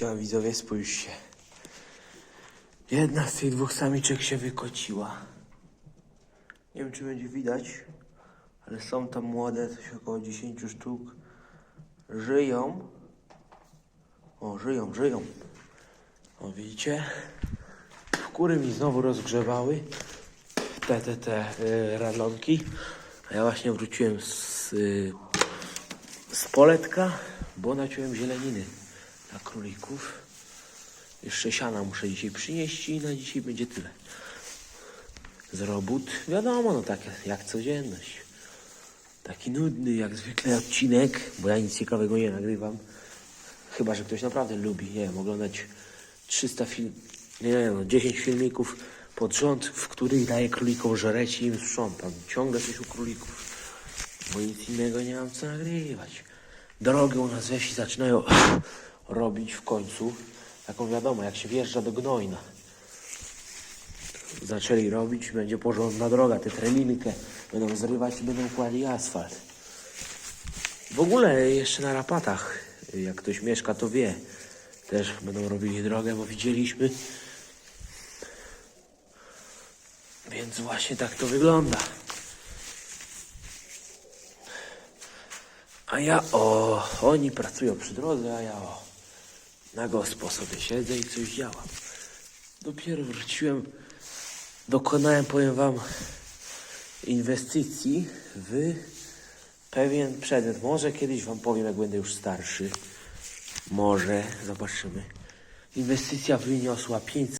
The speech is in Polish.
Widzowie, spójrzcie. Jedna z tych dwóch samiczek się wykociła. Nie wiem, czy będzie widać, ale są tam młode, coś około 10 sztuk. Żyją. O, żyją, żyją. O, widzicie? Kury mi znowu rozgrzewały te, te, te y, radlonki. A ja właśnie wróciłem z, y, z poletka, bo naciąłem zieleniny dla królików. Jeszcze siana muszę dzisiaj przynieść i na dzisiaj będzie tyle. Z robót, wiadomo, no tak jak codzienność. Taki nudny jak zwykle odcinek, bo ja nic ciekawego nie nagrywam. Chyba, że ktoś naprawdę lubi, nie wiem, oglądać 300 film, nie wiem, no 10 filmików pod rząd, w których daję królikom żreć i im sprzątam. Ciągle coś u królików, bo nic innego nie mam co nagrywać. Drogi u nas we wsi zaczynają robić w końcu, taką wiadomo, jak się wjeżdża do Gnojna. Zaczęli robić, będzie porządna droga, tę trelinkę będą zrywać i będą kładli asfalt. W ogóle jeszcze na rapatach, jak ktoś mieszka, to wie. Też będą robili drogę, bo widzieliśmy. Więc właśnie tak to wygląda. A ja o, oni pracują przy drodze, a ja o, na gospo sobie siedzę i coś działam. Dopiero wróciłem, dokonałem, powiem wam, inwestycji w pewien przedmiot. Może kiedyś wam powiem, jak będę już starszy. Może, zobaczymy. Inwestycja wyniosła 500